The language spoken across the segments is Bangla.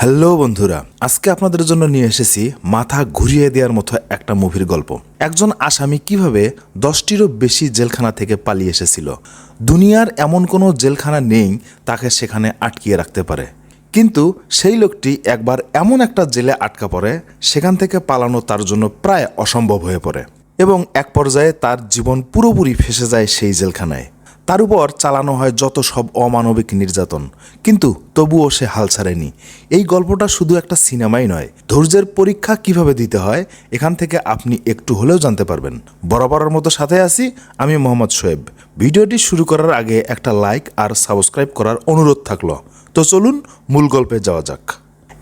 হ্যালো বন্ধুরা, আজকে আপনাদের জন্য নিয়ে এসেছি মাথা ঘুরিয়ে দেওয়ার মতো একটা মুভির গল্প। একজন আসামি কীভাবে দশটিরও বেশি জেলখানা থেকে পালিয়ে এসেছিল। দুনিয়ার এমন কোনো জেলখানা নেই, তাকে সেখানে আটকিয়ে রাখতে পারে। কিন্তু সেই লোকটি একবার এমন একটা জেলে আটকা পড়ে, সেখান থেকে পালানো তার জন্য প্রায় অসম্ভব হয়ে পড়ে। এবং এক পর্যায়ে তার জীবন পুরোপুরি ফেসে যায় সেই জেলখানায়। তার উপর চালানো হয় যত সব অমানবিক নির্যাতন। কিন্তু তবুও সে হাল ছাড়েনি। এই গল্পটা শুধু একটা সিনেমাই নয়। ধৈর্যের পরীক্ষা কীভাবে দিতে হয়, এখান থেকে আপনি একটু হলেও জানতে পারবেন। বরাবরের মতো সাথে আছি আমি মোহাম্মদ শোয়েব ভিডিওটি শুরু করার আগে একটা লাইক আর সাবস্ক্রাইব করার অনুরোধ থাকল। তো চলুন মূল গল্পে যাওয়া যাক।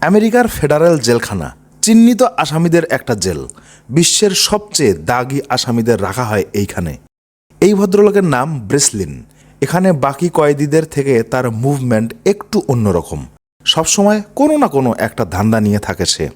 আমেরিকার ফেডারেল জেলখানা, চিহ্নিত আসামিদের একটা জেল। বিশ্বের সবচেয়ে দাগি আসামিদের রাখা হয় এইখানে। এই ভদ্রলোকের নাম ব্রেসলিন। এখানে বাকি কয়েদিদের থেকে তার মুভমেন্ট একটু অন্যরকম। সবসময় কোনো না কোনো একটা ধান্দা নিয়ে থাকে সে।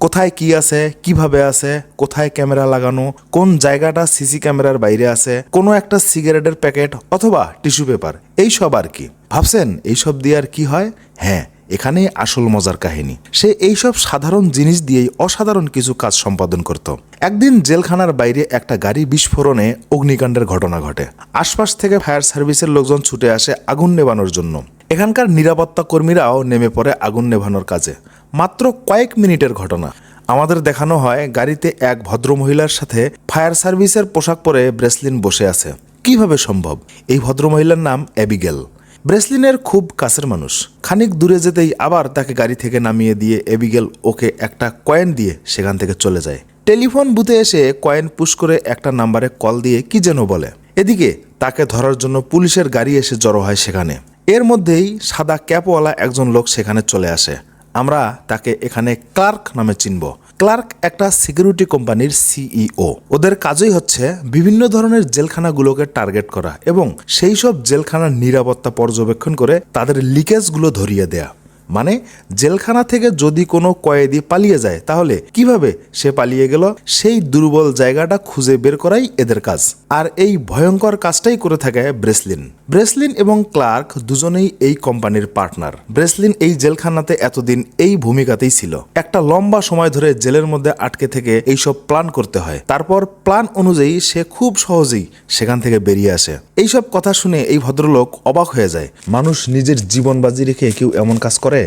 কোথায় কি আছে, কীভাবে আছে, কোথায় ক্যামেরা লাগানো, কোন জায়গাটা সিসি ক্যামেরার বাইরে আছে, কোনো একটা সিগারেটের প্যাকেট অথবা টিস্যু পেপার, এইসব আর কি। ভাবছেন, এইসব দিয়ে আর কি হয়? হ্যাঁ এখানেই আসল মজার কাহিনী। সে এইসব সাধারণ জিনিস দিয়েই অসাধারণ কিছু কাজ সম্পাদন করত। একদিন জেলখানার বাইরে একটা গাড়ি বিস্ফোরণে অগ্নিকাণ্ডের ঘটনা ঘটে। আশপাশ থেকে ফায়ার সার্ভিসের লোকজন ছুটে আসে আগুন নেবানোর জন্য। এখানকার নিরাপত্তা কর্মীরাও নেমে পড়ে আগুন নেভানোর কাজে। মাত্র কয়েক মিনিটের ঘটনা। আমাদের দেখানো হয় গাড়িতে এক ভদ্রমহিলার সাথে ফায়ার সার্ভিসের পোশাক পরে ব্রেসলিন বসে আছে। কীভাবে সম্ভব? এই ভদ্রমহিলার নাম অ্যাবিগেল। ব্রেসলিনের খুব কাছের মানুষ। খানিক দূরে যেতেই আবার তাকে গাড়ি থেকে নামিয়ে দিয়ে এবিগেল ওকে একটা কয়েন দিয়ে সেখান থেকে চলে যায়। টেলিফোন বুথে এসে কয়েন পুশ করে একটা নাম্বারে কল দিয়ে কি যেন বলে। এদিকে তাকে ধরার জন্য পুলিশের গাড়ি এসে জড়ো হয় সেখানে। এর মধ্যেই সাদা ক্যাপওয়ালা একজন লোক সেখানে চলে আসে। আমরা তাকে এখানে ক্লার্ক নামে চিনব। ক্লার্ক একটা সিকিউরিটি কোম্পানির সিইও। ওদের কাজই হচ্ছে বিভিন্ন ধরনের জেলখানাগুলোকে টার্গেট করা এবং সেই সব জেলখানার নিরাপত্তা পর্যবেক্ষণ করে তাদের লিকেজগুলো ধরিয়ে দেয়া। মানে জেলখানা থেকে যদি কোনো কয়েদি পালিয়ে যায়, তাহলে কীভাবে সে পালিয়ে গেল? সেই দুর্বল জায়গাটা খুঁজে বের করাই এদের কাজ। আর এই ভয়ঙ্কর কাজটাই করে থাকে ব্রেসলিন। ব্রেসলিন এবং ক্লার্ক দুজনেই এই কোম্পানির পার্টনার। ব্রেসলিন এই জেলখানাতে এতদিন এই ভূমিকাতেই ছিল। একটা লম্বা সময় ধরে জেলের মধ্যে আটকে থেকে এইসব প্ল্যান করতে হয়। তারপর প্ল্যান অনুযায়ী সে খুব সহজেই সেখান থেকে বেরিয়ে আসে। এইসব কথা শুনে এই ভদ্রলোক অবাক হয়ে যায়। মানুষ নিজের জীবন বাজি রেখে কেউ এমন কাজ করে?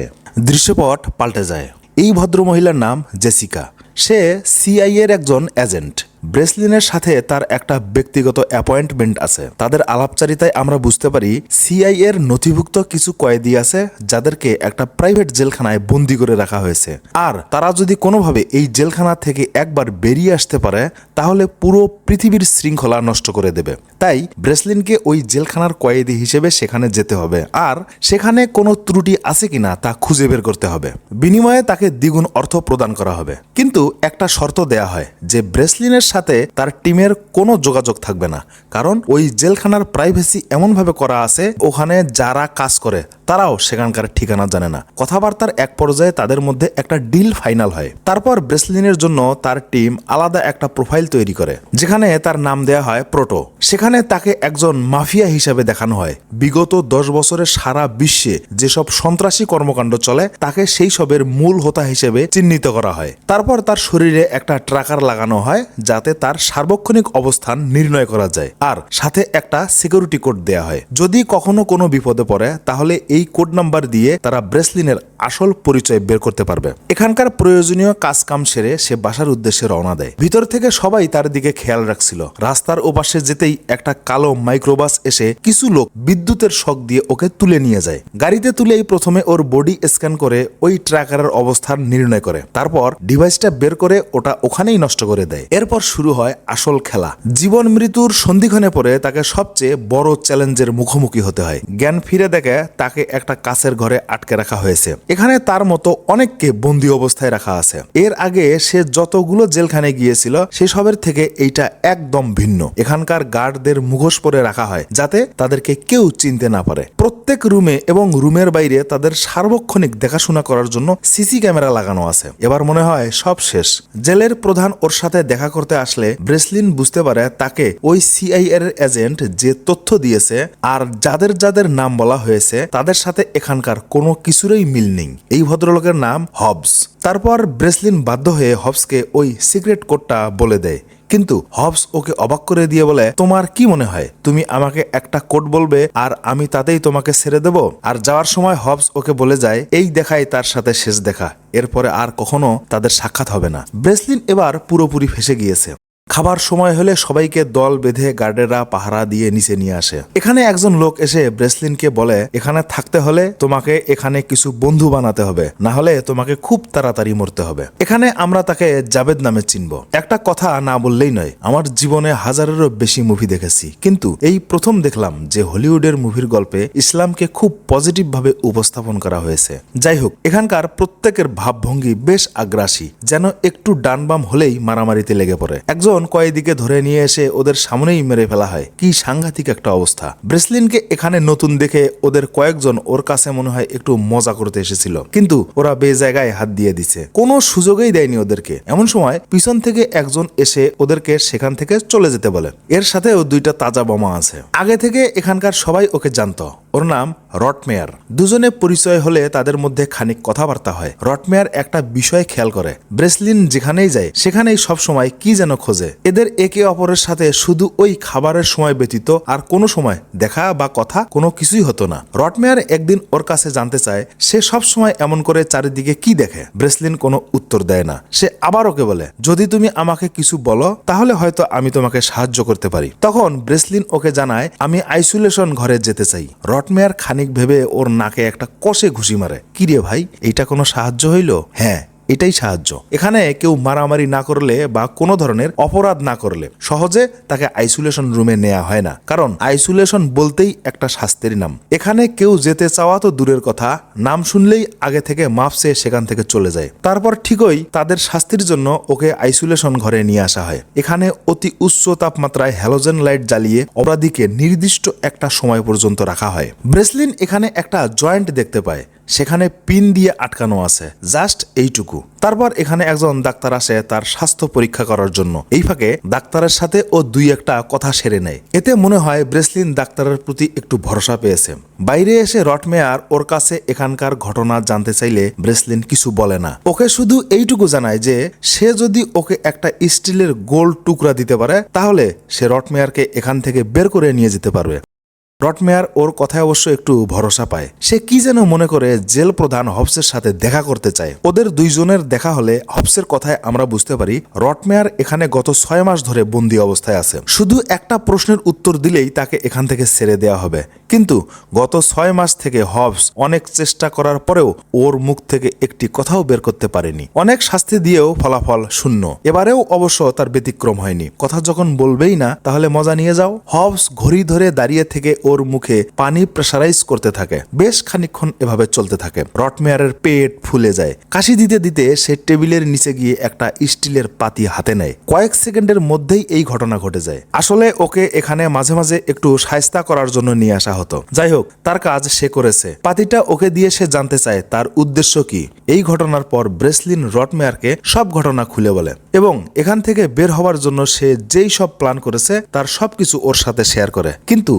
দৃশ্যপট পাল্টে যায়। এই ভদ্র মহিলার নাম জেসিকা। সে সিআই এর একজন এজেন্ট ব্রেসলিনের সাথে তার একটা ব্যক্তিগত অ্যাপয়েন্টমেন্ট আছে। তাদের আলাপচারিতায় আমরা বুঝতে পারি সিআই এর নথিভুক্ত কিছু কয়েদি আছে যাদেরকে একটা প্রাইভেট জেলখানায় বন্দি করে রাখা হয়েছে। আর তারা যদি কোনোভাবে এই জেলখানা থেকে একবার বেরিয়ে আসতে পারে, তাহলে পুরো পৃথিবীর শৃঙ্খলা নষ্ট করে দেবে। তাই ব্রেসলিনকে ওই জেলখানার কয়েদি হিসেবে সেখানে যেতে হবে। আর সেখানে কোনো ত্রুটি আছে কিনা তা খুঁজে বের করতে হবে। বিনিময়ে তাকে দ্বিগুণ অর্থ প্রদান করা হবে। কিন্তু একটা শর্ত দেয়া হয় যে ব্রেসলিনের সাথে তার টিমের কোনো যোগাযোগ থাকবে না। কারণ ওই জেলখানার প্রাইভেসি এমনভাবে করা আছে, ওখানে যারা কাজ করে, তারাও সেখানকার ঠিকানা জানে না। কথাবার্তার এক পর্যায়ে তাদের মধ্যে একটা ডিল ফাইনাল হয়। তারপর ব্রেসলিনের জন্য তার টিম আলাদা একটা প্রোফাইল তৈরি করে, যেখানে তার নাম দেয়া হয় প্রোটো। সেখানে তাকে একজন মাফিয়া হিসেবে দেখানো হয়। বিগত দশ বছরের সারা বিশ্বে যেসব সন্ত্রাসী কর্মকাণ্ড চলে, তাকে সেই সবের মূল হোতা হিসেবে চিহ্নিত করা হয়। তারপর তার শরীরে একটা ট্রাকার লাগানো হয় যাতে তার সার্বক্ষণিক অবস্থান নির্ণয় করা যায়। আর সাথে একটা সিকিউরিটি কোড দেয়া হয়। যদি কখনো কোনো বিপদে পড়ে, তাহলে এই কোড নাম্বার দিয়ে তারা ব্রেসলিনের আসল পরিচয় বের করতে পারবে। এখানকার প্রয়োজনীয় কাজ কাম সেরে সে বাসার উদ্দেশ্যে রওনা দেয়। ভিতর থেকে সবাই তার দিকে খেয়াল রাখছিল। রাস্তার ওপাশে যেতেই একটা কালো মাইক্রোবাস এসে কিছু লোক বিদ্যুতের শক দিয়ে ওকে তুলে নিয়ে যায়। গাড়িতে তুলেই প্রথমে ওর বডি স্ক্যান করে ওই ট্র্যাকারের অবস্থান নির্ণয় করে। তারপর ডিভাইসটা বের করে ওটা ওখানেই নষ্ট করে দেয়। এরপর শুরু হয় আসল খেলা। জীবন মৃত্যুর সন্ধিক্ষণে পরে তাকে সবচেয়ে বড় চ্যালেঞ্জের মুখোমুখি হতে হয়। জ্ঞান ফিরে দেখে তাকে একটা কাছের ঘরে আটকে রাখা হয়েছে। এখানে তার মতো অনেককে বন্দি অবস্থায় রাখা আছে। এর আগে সে যতগুলো জেলখানে গিয়েছিল, সেসবের থেকে এইটা একদম ভিন্ন। এখানকার গার্ডদের মুখোশ পরে রাখা হয়, যাতে তাদেরকে কেউ চিনতে না পারে। প্রত্যেক রুমে এবং রুমের বাইরে তাদের সার্বক্ষণিক দেখাশোনা করার জন্য সিসি ক্যামেরা লাগানো আছে। এবার মনে হয় সব শেষ। জেলের প্রধান ওর সাথে দেখা করতে আসলে ব্রেসলিন বুঝতে পারে তাকে ওই সিআই এর এজেন্ট যে তথ্য দিয়েছে আর যাদের যাদের নাম বলা হয়েছে, তাদের সাথে এখানকার কোনো কিছুরই মিল নেই এই ভদ্রলোকের নাম হবস। তারপর ব্রেসলিন বাধ্য হয়ে হবসকে ওই সিক্রেট কোডটা বলে দেয়। কিন্তু হবস ওকে অবাক করে দিয়ে বলে, তোমার কি মনে হয়? তুমি আমাকে একটা কোড বলবে আর আমি তাতেই তোমাকে ছেড়ে দেব? আর যাওয়ার সময় হবস ওকে বলে যায়, এই দেখাই তার সাথে শেষ দেখা। এরপরে আর কখনো তাদের সাক্ষাৎ হবে না। ব্রেসলিন এবার পুরোপুরি ফেসে গিয়েছে। খাবার সময় হলে সবাইকে দল বেঁধে গার্ডেরা পাহারা দিয়ে নিচে নিয়ে আসে। এখানে একজন লোক এসে ব্রেসলিনকে বলে, এখানে থাকতে হলে তোমাকে এখানে কিছু বন্ধু বানাতে হবে, না হলে তোমাকে খুব তাড়াতাড়ি মরতে হবে। এখানে আমরা তাকে জাবেদ নামে চিনব। একটা কথা না বললেই নয়, আমার জীবনে হাজারেরও বেশি মুভি দেখেছি। কিন্তু এই প্রথম দেখলাম যে হলিউডের মুভির গল্পে ইসলামকে খুব পজিটিভ ভাবে উপস্থাপন করা হয়েছে। যাই হোক, এখানকার প্রত্যেকের ভাবভঙ্গি বেশ আগ্রাসী, যেন একটু ডান বাম হলেই মারামারিতে লেগে পড়ে। একজন কয়েদিকে ধরে নিয়ে এসে ওদের সামনেই মেরে ফেলা হয়। কি সাংঘাতিক একটা অবস্থা। ব্রেসলিনকে এখানে নতুন দেখে ওদের কয়েকজন ওর কাছে মনে হয় একটু মজা করতে এসেছিল। কিন্তু ওরা বে জায়গায় হাত দিয়ে দিছে। কোনো সুযোগই দেয়নি ওদেরকে। এমন সময় পিছন থেকে একজন এসে ওদেরকে সেখান থেকে চলে যেতে বলে। এর সাথেও দুইটা তাজা বোমা আছে। আগে থেকে এখানকার সবাই ওকে জানতো। ওর নাম রটমেয়ার। দুজনে পরিচয় হলে তাদের মধ্যে খানিক কথাবার্তা হয়। রটমেয়ার একটা বিষয় খেয়াল করে। ব্রেসলিন যেখানেই যায়, সেখানেই সব সময় কি যেন খোঁজে। এদের একে অপরের সাথে শুধু ওই খাবারের সময় ব্যতীত আর কোনো সময় দেখা বা কথা কোনো কিছুই হতো না। রটমেয়ার একদিন ওর কাছে জানতে চায়, সে সব সময় এমন করে চারিদিকে কি দেখে? ব্রেসলিন কোনো উত্তর দেয় না। সে আবার ওকে বলে, যদি তুমি আমাকে কিছু বলো, তাহলে হয়তো আমি তোমাকে সাহায্য করতে পারি। তখন ব্রেসলিন ওকে জানায়, আমি আইসোলেশন ঘরে যেতে চাই। রটমেয়ার খানিক ভেবে ওর নাকে একটা কষে ঘুষি মারে কিরে ভাই, এইটা কোনো সাহায্য হইল? হ্যাঁ এটাই সাহায্য। এখানে কেউ মারামারি না করলে বা কোনো ধরনের অপরাধ না করলে সহজে তাকে আইসোলেশন রুমে নেওয়া হয় না। কারণ আইসোলেশন বলতেই একটা শাস্তির নাম। এখানে কেউ যেতে চাওয়া তো দূরের কথা, নাম শুনলেই আগে থেকে মাপ চেয়ে সেখান থেকে চলে যায়। তারপর ঠিকই তাদের শাস্তির জন্য ওকে আইসোলেশন ঘরে নিয়ে আসা হয়। এখানে অতি উচ্চ তাপমাত্রায় হ্যালোজেন লাইট জ্বালিয়ে অপরাধীকে নির্দিষ্ট একটা সময় পর্যন্ত রাখা হয়। ব্রেসলিন এখানে একটা জয়েন্ট দেখতে পায়। সেখানে পিন দিয়ে আটকানো আছে জাস্ট এইটুকু। তারপর এখানে একজন ডাক্তার আসে তার স্বাস্থ্য পরীক্ষা করার জন্য। এই ফাঁকে ডাক্তারের সাথে ও দুই একটা কথা সেরে নেয়। এতে মনে হয় ব্রেসলিন ডাক্তারের প্রতি একটু ভরসা পেয়েছে। বাইরে এসে রটমেয়ার ওর কাছে এখানকার ঘটনা জানতে চাইলে ব্রেসলিন কিছু বলে না। ওকে শুধু এইটুকু জানায় যে, সে যদি ওকে একটা স্টিলের গোল টুকরা দিতে পারে, তাহলে সে রটমেয়ারকে এখান থেকে বের করে নিয়ে যেতে পারবে। রটমেয়ার ওর কথায় অবশ্য একটু ভরসা পায়। সে কি যেন মনে করে জেল প্রধান হবসের সাথে দেখা করতে চায়। ওদের দুইজনের দেখা হলে হবসের কথায় আমরা বুঝতে পারি রটমেয়ার এখানে গত ছয় মাস ধরে বন্দি অবস্থায় আছে। শুধু একটা প্রশ্নের উত্তর দিলেই তাকে এখান থেকে ছেড়ে দেওয়া হবে। কিন্তু গত ছয় মাস থেকে হবস অনেক চেষ্টা করার পরেও ওর মুখ থেকে একটি কথাও বের করতে পারেনি। অনেক শাস্তি দিয়েও ফলাফল শূন্য। এবারেও অবশ্য তার ব্যতিক্রম হয়নি। কথা যখন বলবেই না, তাহলে মজা নিয়ে যাও। হবস ঘড়ি ধরে দাঁড়িয়ে থেকে ওর মুখে পানি প্রেসারাইজ করতে থাকে। বেশ খানিকক্ষণ এভাবে চলতে থাকে। রটমেয়ারের পেট ফুলে যায়। কাশি দিতে দিতে সে টেবিলের নিচে গিয়ে একটা স্টিলের পাতি হাতে নেয়। কয়েক সেকেন্ডের মধ্যেই এই ঘটনা ঘটে যায়। আসলে ওকে এখানে মাঝে মাঝে একটু সায়স্তা করার জন্য নিয়ে আসা হতো। যাই হোক, তার কাজ সে করেছে। পাতিটা ওকে দিয়ে সে জানতে চায় তার উদ্দেশ্য কি। এই ঘটনার পর ব্রেসলিন রটমেয়ারকে সব ঘটনা খুলে বলে এবং এখান থেকে বের হওয়ার জন্য সে যেই সব প্ল্যান করেছে, তার সবকিছু ওর সাথে শেয়ার করে। কিন্তু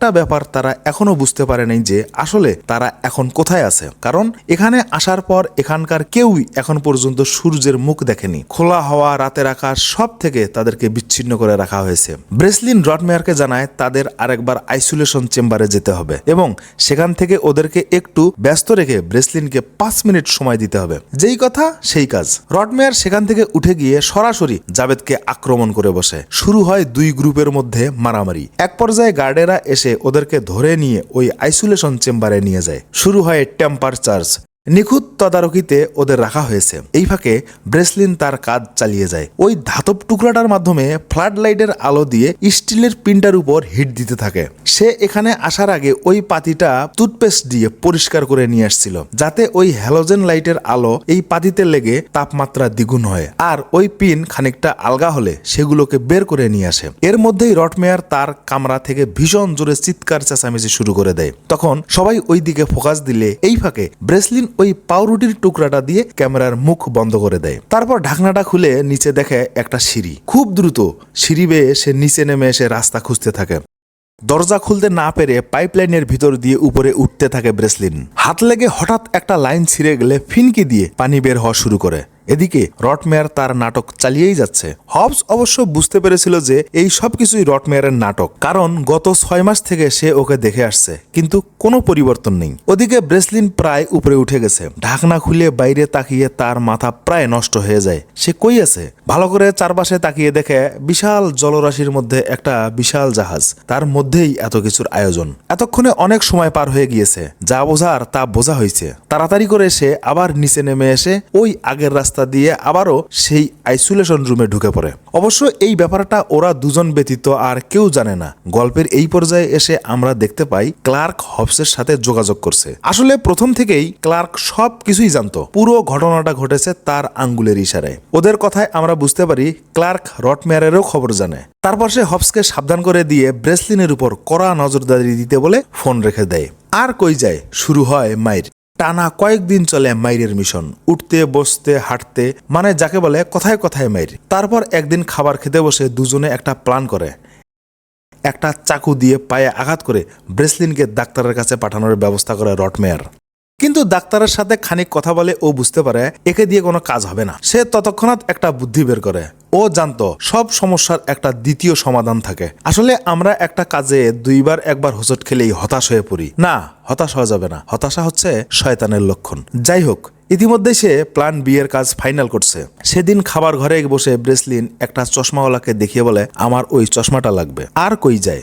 একটা ব্যাপার তারা এখনও বুঝতে পারে নাই যে আসলে তারা এখন কোথায় আছে। কারণ এখানে আসার পর এখানকার কেউই এখন পর্যন্ত সূর্যের মুখ দেখেনি। খোলা হওয়া, রাতের আকাশ সব থেকে তাদেরকে বিচ্ছিন্ন করে রাখা হয়েছে। ব্রেসলিন রটমেয়ারকে জানায় তাদের আরেকবার আইসোলেশন চেম্বারে যেতে হবে এবং সেখান থেকে ওদেরকে একটু ব্যস্ত রেখে ব্রেসলিনকে পাঁচ মিনিট সময় দিতে হবে। যেই কথা, সেই কাজ। রটমেয়ার সেখান থেকে উঠে গিয়ে সরাসরি জাবেদকে আক্রমণ করে বসে। শুরু হয় দুই গ্রুপের মধ্যে মারামারি। এক পর্যায়ে গার্ডেরা এসে ওদেরকে ধরে নিয়ে ওই আইসোলেশন চেম্বারে নিয়ে যায়। শুরু হয় টেম্পার চার্জ নিখুঁত তদারকিতে ওদের রাখা হয়েছে। এই ফাঁকে ব্রেসলিন তার কাজ চালিয়ে যায়। ওই ধাতব টুকরাটার মাধ্যমে ফ্লাড লাইটের আলো দিয়ে স্টিলের পিনটার উপর হিট দিতে থাকে। সে এখানে আসার আগে ওই পাতিটা টুথপেস্ট দিয়ে পরিষ্কার করে নিয়ে আসছিল, যাতে ওই হ্যালোজেন লাইটের আলো এই পাতিতে লেগে তাপমাত্রা দ্বিগুণ হয়। আর ওই পিন খানিকটা আলগা হলে সেগুলোকে বের করে নিয়ে আসে। এর মধ্যেই রটমেয়ার তার কামরা থেকে ভীষণ জোরে চিৎকার চেঁচামেচি শুরু করে দেয়। তখন সবাই ওই দিকে ফোকাস দিলে এই ফাঁকে ব্রেসলিন ওই পাউরুটির টুকরাটা দিয়ে ক্যামেরার মুখ বন্ধ করে দেয়। তারপর ঢাকনাটা খুলে নিচে দেখে একটা সিঁড়ি। খুব দ্রুত সিঁড়ি বেয়ে সে নিচে নেমে এসে রাস্তা খুঁজতে থাকে। দরজা খুলতে না পেরে পাইপলাইনের ভিতর দিয়ে উপরে উঠতে থাকে ব্রেসলিন। হাত লেগে হঠাৎ একটা লাইন ছিঁড়ে গেলে ফিনকি দিয়ে পানি বের হওয়া শুরু করে। এদিকে রটমেয়ার তার নাটক চালিয়েই যাচ্ছে। হবস অবশ্য বুঝতে পেরেছিল যে এই সব কিছুই রটমেয়ারের নাটক, কারণ গত ছয় মাস থেকে সে ওকে দেখে আসছে, কিন্তু কোনো পরিবর্তন নেই। ওদিকে ব্রেসলিন প্রায় উপরে উঠে গেছে। ঢাকনা খুলে বাইরে তাকিয়ে তার মাথা প্রায় নষ্ট হয়ে যায়। সে কই আছে? ভালো করে চারপাশে তাকিয়ে দেখে বিশাল জলরাশির মধ্যে একটা বিশাল জাহাজ, তার মধ্যেই এত কিছুর আয়োজন। এতক্ষণে অনেক সময় পার হয়ে গিয়েছে, যা বোঝার তা বোঝা হয়েছে তাড়াতাড়ি করে সে আবার নিচে নেমে এসে ওই আগের রাস্তা দিয়ে আবারও সেই আইসোলেশন রুমে ঢুকে পড়ে। অবশ্য এই ব্যাপারটা ওরা দুজন ব্যতীত আর কেউ জানে না। গল্পের এই পর্যায়ে এসে আমরা দেখতে পাই ক্লার্ক হবসের সাথে যোগাযোগ করছে। আসলে প্রথম থেকেই ক্লার্ক সব কিছুই জানতো। পুরো ঘটনাটা ঘটেছে তার আঙ্গুলের ইশারায়। ওদের কথায় আমরা বুঝতে পারি ক্লার্ক রটমেয়ারেরও খবর জানে। তারপর সে হবসকে সাবধান করে দিয়ে ব্রেসলিনের উপর কড়া নজরদারি দিতে বলে ফোন রেখে দেয়। আর কই যায়? শুরু হয় মাইর। টানা কয়েকদিন চলে মাইরের মিশন। উঠতে, বসতে, হাঁটতে মানে যাকে বলে কথায় কথায় মাইর। তারপর একদিন খাবার খেতে বসে দুজনে একটা প্ল্যান করে। একটা চাকু দিয়ে পায়ে আঘাত করে ব্রেসলিনকে ডাক্তারের কাছে পাঠানোর ব্যবস্থা করে রটমেয়ার কিন্তু ডাক্তারের সাথে খানিক কথা বলে ও বুঝতে পারে, একে দিয়ে কোনো কাজ হবে না। সে ততক্ষণাৎ একটা বুদ্ধি বের করে। ও জানতো, সব সমস্যার একটা দ্বিতীয় সমাধান থাকে। আসলে আমরা একটা কাজে দুইবার একবার হোঁচট খেলেই হতাশ হয়ে পড়ি। না, হতাশ হওয়া যাবে না। হতাশা হচ্ছে শয়তানের লক্ষণ। যাই হোক ইতিমধ্যে সে প্ল্যান বি এর কাজ ফাইনাল করছে। সেদিন খাবার ঘরে বসে ব্রেসলিন একটা চশমাওয়ালাকে দেখিয়ে বলে, আমার ওই চশমাটা লাগবে। আর কই যায়?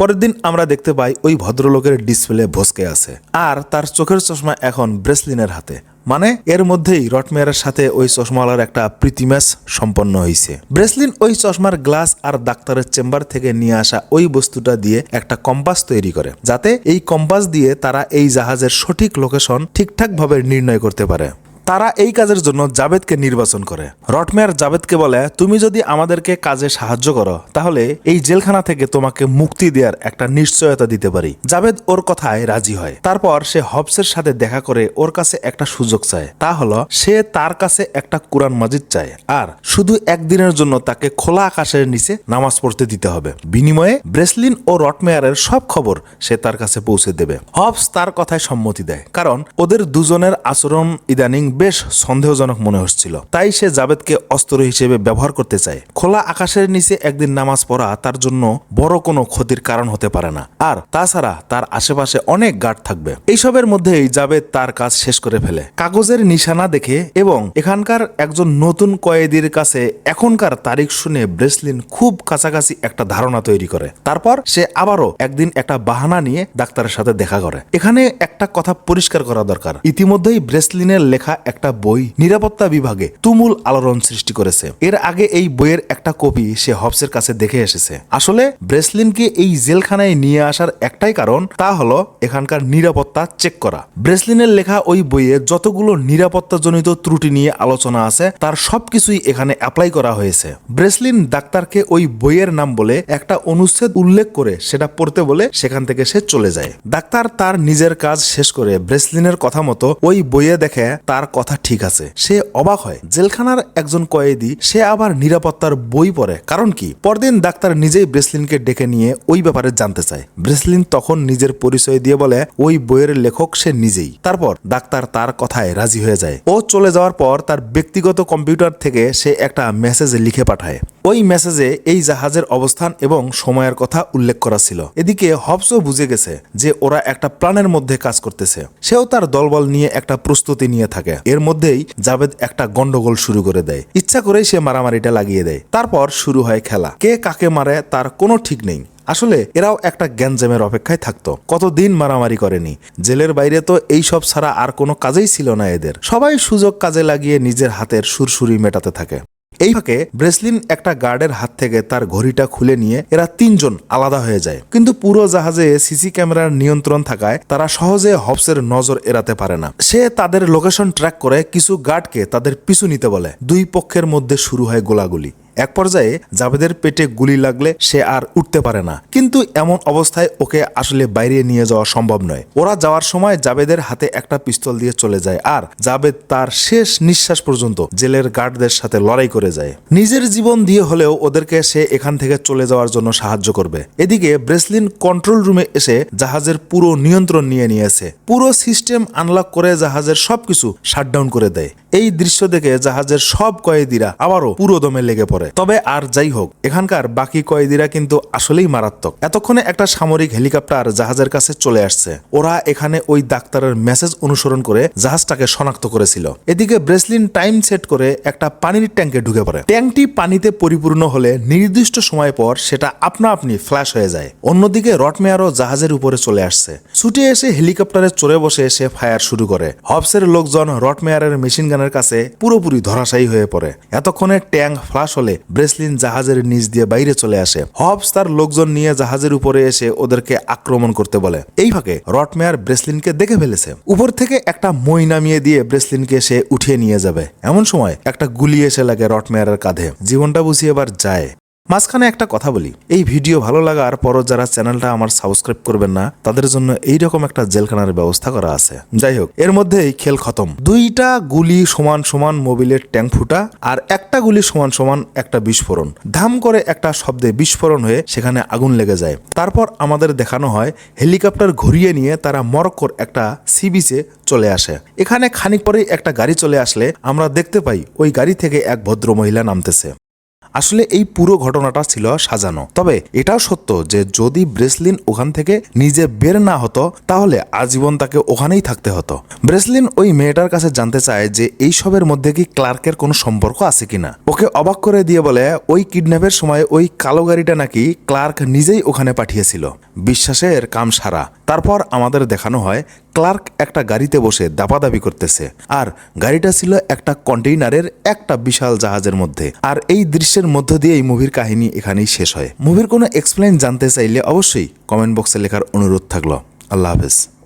পরের দিন আমরা দেখতে পাই ওই ভদ্রলোকের ডিসপ্লে ভসকে আছে। আর তার চোখের চশমা এখন ব্রেসলিনের হাতে। মানে এর মধ্যেই রটমেয়ারের সাথে ওই চশমাওয়ালার একটা প্রীতি ম্যাচ সম্পন্ন হয়েছে ব্রেসলিন ওই চশমার গ্লাস আর ডাক্তারের চেম্বার থেকে নিয়ে আসা ওই বস্তুটা দিয়ে একটা কম্পাস তৈরি করে। যাতে এই কম্পাস দিয়ে তারা এই জাহাজের সঠিক লোকেশন ঠিকঠাকভাবে নির্ণয় করতে পারে। তারা এই কাজের জন্য জাবেদকে নির্বাচন করে। রটমেয়ার জাবেদকে বলে, তুমি যদি আমাদেরকে কাজে সাহায্য করো, তাহলে এই জেলখানা থেকে তোমাকে মুক্তি দেওয়ার একটা নিশ্চয়তা দিতে পারি। জাবেদ ওর কথায় রাজি হয়। তারপর সে হবসের সাথে দেখা করে ওর কাছে একটা সুযোগ চায়। তা হলো, সে তার কাছে একটা কোরআন মাজিদ চায় আর শুধু একদিনের জন্য তাকে খোলা আকাশের নিচে নামাজ পড়তে দিতে হবে। বিনিময়ে ব্রেসলিন ও রটমেয়ারের সব খবর সে তার কাছে পৌঁছে দেবে। হবস তার কথায় সম্মতি দেয়, কারণ ওদের দুজনের আচরণ ইদানিং বেশ সন্দেহজনক মনে হচ্ছিল। তাই সে জাবেদকে অস্ত্র হিসেবে ব্যবহার করতে চায়। খোলা আকাশের নিচে একদিন নামাজ পড়া তার জন্য বড় কোনো ক্ষতির কারণ হতে পারে না। আর তাছাড়া তার আশেপাশে অনেক গার্ড থাকবে। এইসবের মধ্যেই জাবেদ তার কাজ শেষ করে ফেলে। কাগজের নিশানা দেখে এবং এখানকার একজন নতুন কয়েদির কাছে এখনকার তারিখ শুনে ব্রেসলিন খুব কাছাকাছি একটা ধারণা তৈরি করে। তারপর সে আবারও একদিন একটা বাহানা নিয়ে ডাক্তারের সাথে দেখা করে। এখানে একটা কথা পরিষ্কার করা দরকার। ইতিমধ্যেই ব্রেসলিনের লেখা একটা বই নিরাপত্তা বিভাগে তুমুল আলোড়ন সৃষ্টি করেছে। এর আগে এই বইয়ের একটা কপি সে হবসের কাছে দেখে এসেছে। আসলে ব্রেসলিনকে এই জেলখানায় নিয়ে আসার একটাই কারণ তা হলো এখানকার নিরাপত্তা চেক করা। ব্রেসলিনের লেখা ওই বইয়ে যতগুলো নিরাপত্তাজনিত ত্রুটি নিয়ে আলোচনা আছে, তার সবকিছুই এখানে অ্যাপ্লাই করা হয়েছে। ব্রেসলিন ডাক্তারকে ওই বইয়ের নাম বলে একটা অনুচ্ছেদ উল্লেখ করে সেটা পড়তে বলে সেখান থেকে সে চলে যায়। ডাক্তার তার নিজের কাজ শেষ করে ব্রেসলিনের কথা মতো ওই বইয়ে দেখে তার কথা ঠিক আছে। সে অবাক হয়। জেলখানার একজন কয়েদি, সে আবার নিরাপত্তার বই পড়ে। কারণ কি? পরদিন ডাক্তার নিজেই ব্রেসলিনকে ডেকে নিয়ে ওই ব্যাপারে জানতে চায়। ব্রেসলিন তখন নিজের পরিচয় দিয়ে বলে, ওই বইয়ের লেখক সে নিজেই। তারপর ডাক্তার তার কথায় রাজি হয়ে যায়। ও চলে যাওয়ার পর তার ব্যক্তিগত কম্পিউটার থেকে সে একটা মেসেজ লিখে পাঠায়। ওই মেসেজে এই জাহাজের অবস্থান এবং সময়ের কথা উল্লেখ করা ছিল। এদিকে হবসও বুঝে গেছে যে ওরা একটা প্ল্যানের মধ্যে কাজ করতেছে। সেও তার দলবল নিয়ে একটা প্রস্তুতি নিয়ে থাকে। এর মধ্যেই জাবেদ একটা গন্ডগোল শুরু করে দেয়। ইচ্ছা করেই সে মারামারিটা লাগিয়ে দেয়। তারপর শুরু হয় খেলা। কে কাকে মারে তার কোনো ঠিক নেই। আসলে এরাও একটা গ্যাঞ্জামের অপেক্ষায় থাকতো। কতদিন মারামারি করেনি। জেলের বাইরে তো এই সব ছাড়া আর কোনো কাজেই ছিল না এদের। সবাই সুযোগ কাজে লাগিয়ে নিজের হাতের সুরসুরি মেটাতে থাকে। এই ফাঁকে ব্রেসলিন একটা গার্ডের হাত থেকে তার ঘড়িটা খুলে নিয়ে এরা তিনজন আলাদা হয়ে যায়। কিন্তু পুরো জাহাজে সিসি ক্যামেরার নিয়ন্ত্রণ থাকায় তারা সহজে হবসের নজর এড়াতে পারে না। সে তাদের লোকেশন ট্র্যাক করে কিছু গার্ডকে তাদের পিছু নিতে বলে। দুই পক্ষের মধ্যে শুরু হয় গোলাগুলি। এক পর্যায়ে জাবেদের পেটে গুলি লাগলে সে আর উঠতে পারে না। কিন্তু এমন অবস্থায় ওকে আসলে বাইরে নিয়ে যাওয়া সম্ভব নয়। ওরা যাওয়ার সময় জাবেদের হাতে একটা পিস্তল দিয়ে চলে যায় আর জাবেদ তার শেষ নিঃশ্বাস পর্যন্ত জেলের গার্ডদের সাথে লড়াই করে যায়। নিজের জীবন দিয়ে হলেও ওদেরকে সে এখান থেকে চলে যাওয়ার জন্য সাহায্য করবে। এদিকে ব্রেসলিন কন্ট্রোল রুমে এসে জাহাজের পুরো নিয়ন্ত্রণ নিয়ে নিয়েছে। পুরো সিস্টেম আনলক করে জাহাজের সবকিছু শাটডাউন করে দেয়। এই দৃশ্য দেখে জাহাজের সব কয়েদিরা আবারও পুরো দমে লেগে পড়ে। তবে আর যাই হোক, এখানকার বাকি কয়েদিরা কিন্তু আসলেই মারাত্মক। এতক্ষণে একটা সামরিক হেলিকপ্টার জাহাজের কাছে চলে আসছে। ওরা এখানে ওই ডাক্তারের মেসেজ অনুসরণ করে জাহাজটাকে শনাক্ত করেছিল। এদিকে ব্রেসলিন টাইম সেট করে একটা পানির ট্যাঙ্কে ঢুকে পড়ে। ট্যাঙ্কটি পানিতে পরিপূর্ণ হলে নির্দিষ্ট সময় পর সেটা আপনা আপনি ফ্ল্যাশ হয়ে যায়। অন্যদিকে রটমেয়ারও জাহাজের উপরে চলে আসছে। ছুটে এসে হেলিকপ্টারে চড়ে বসে সে ফায়ার শুরু করে। হবসের লোকজন রটমেয়ারের মেশিন গানের কাছে পুরোপুরি ধরাশায়ী হয়ে পড়ে। এতক্ষণে ট্যাঙ্ক ফ্লাশ হলে ব্রেসলিন জাহাজের নিচ দিয়ে বাইরে চলে আসে। হবস তার লোকজন নিয়ে জাহাজের উপরে এসে ওদেরকে আক্রমণ করতে বলে। এই ফাঁকে রটমেয়ার ব্রেসলিনকে দেখে ফেলেছে। উপর থেকে একটা মই নামিয়ে দিয়ে ব্রেসলিনকে সে উঠিয়ে নিয়ে যাবে। এমন সময় একটা গুলি এসে লাগে রটমেয়ারের কাঁধে। জীবনটা বুঝি এবার যায়। মাঝখানে একটা কথা বলি। এই ভিডিও ভালো লাগার পরও যারা চ্যানেলটা আমার সাবস্ক্রাইব করবেন না, তাদের জন্য এইরকম একটা জেলখানার ব্যবস্থা করা আছে। যাই হোক, এর মধ্যেই খেল খতম। দুইটা গুলি সমান সমান মোবিলের ট্যাঙ্ক ফুটা আর একটা গুলি সমান সমান একটা বিস্ফোরণ। ধাম করে একটা শব্দে বিস্ফোরণ হয়ে সেখানে আগুন লেগে যায়। তারপর আমাদের দেখানো হয়, হেলিকপ্টার ঘুরিয়ে নিয়ে তারা মরক্কোর একটা সি বিচে চলে আসে। এখানে খানিক পরেই একটা গাড়ি চলে আসলে আমরা দেখতে পাই, ওই গাড়ি থেকে এক ভদ্র মহিলা নামতেছে। আসলে এই পুরো ঘটনাটা ছিল সাজানো। তবে এটাও সত্য যে যদি ব্রেসলিন ওখান থেকে নিজে বের না হতো, তাহলে আজীবন তাকে ওখানেই থাকতে হতো। ব্রেসলিন ওই মেয়েটার কাছে জানতে চায় যে এই সবের মধ্যে কি ক্লার্কের কোনো সম্পর্ক আছে কিনা। ওকে অবাক করে দিয়ে বলে, ওই কিডন্যাপের সময় ওই কালো গাড়িটা নাকি ক্লার্ক নিজেই ওখানে পাঠিয়েছিল। বিশ্বাসের কাম সারা তারপর আমাদের দেখানো হয়, ক্লার্ক একটা গাড়িতে বসে দাপাদাপি করতেছে। আর গাড়িটা ছিল একটা কন্টেইনারের একটা বিশাল জাহাজের মধ্যে। আর এই দৃশ্যের মধ্য দিয়ে এই মুভির কাহিনী এখানেই শেষ হয়। মুভির কোনো এক্সপ্লেন জানতে চাইলে অবশ্যই কমেন্ট বক্সে লেখার অনুরোধ থাকল। আল্লাহ হাফেজ।